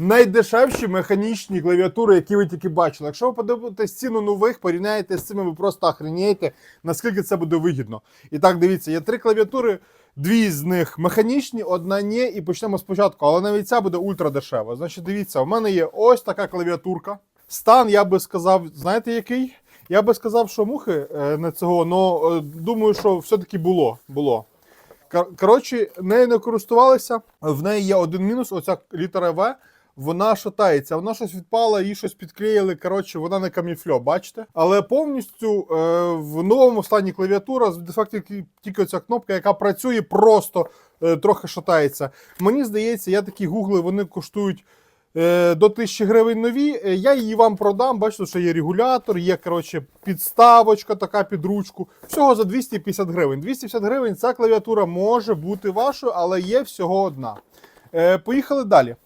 найдешевші механічні клавіатури, які ви тільки бачили. Якщо ви подивитесь ціну нових, порівняєте з цими, ви просто охренієте, наскільки це буде вигідно. І так, дивіться, є три клавіатури, дві з них механічні, одна ні, і почнемо спочатку. Але навіть ця буде ультра дешева. Значить, дивіться, у мене є ось така клавіатурка. Стан, я би сказав, знаєте який? Я би сказав, що мухи е, на цього, але думаю, що все-таки було. було. Коротше, нею не користувалися. В неї є один мінус: оця літера В. Вона шатається, вона щось відпала, її щось підклеїли. Коротше, вона не каміфльо, бачите? Але повністю е, в новому стані клавіатура з дефектів тільки- оця кнопка, яка працює, просто е, трохи шатається. Мені здається, я такі гугли, вони коштують е, до 1000 гривень нові. Е, Я її вам продам. Бачите, що є регулятор, є коротше, підставочка така під ручку. Всього за 250 гривень. 250 гривень ця клавіатура може бути вашою, але є всього одна. Е, поїхали далі.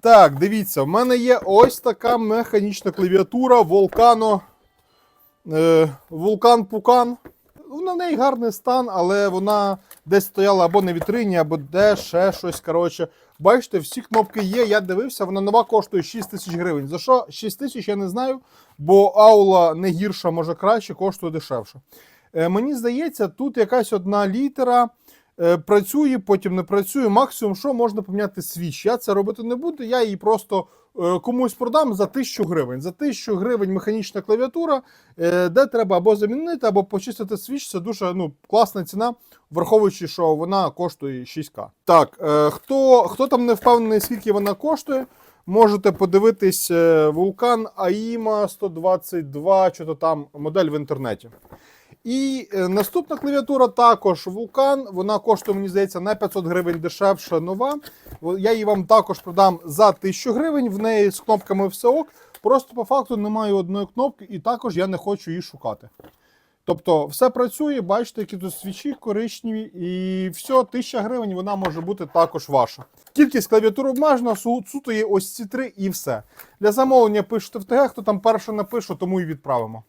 Так, дивіться, в мене є ось така механічна клавіатура Volcano. Е, Vulcan Pucan. Вона в неї гарний стан, але вона десь стояла або на вітрині, або де ще щось. Коротше. Бачите, всі кнопки є. Я дивився, вона нова коштує 6 тисяч гривень. За що 6 тисяч я не знаю, бо аула не гірша, може краще, коштує дешевше. Е, мені здається, тут якась одна літера працює, потім не працює. Максимум, що можна поміняти свіч. Я це робити не буду. Я її просто е, комусь продам за 1000 гривень. За 1000 гривень механічна клавіатура, е, де треба або замінити, або почистити свіч. Це дуже ну, класна ціна, враховуючи, що вона коштує 6К. Так, е, хто, хто там не впевнений, скільки вона коштує, можете подивитись е, вулкан AIMA 122, що то там модель в інтернеті. І е, наступна клавіатура також Vulkan. Вона коштує, мені здається, на 500 гривень дешевша нова. Я її вам також продам за 1000 гривень. В неї з кнопками все ок. Просто по факту немає одної кнопки, і також я не хочу її шукати. Тобто, все працює, бачите, які тут свічі коричневі, і все, 1000 гривень вона може бути також ваша. Кількість клавіатур обмежена, су- суто є ось ці три і все. Для замовлення пишете в ТГ, хто там перше напише, тому і відправимо.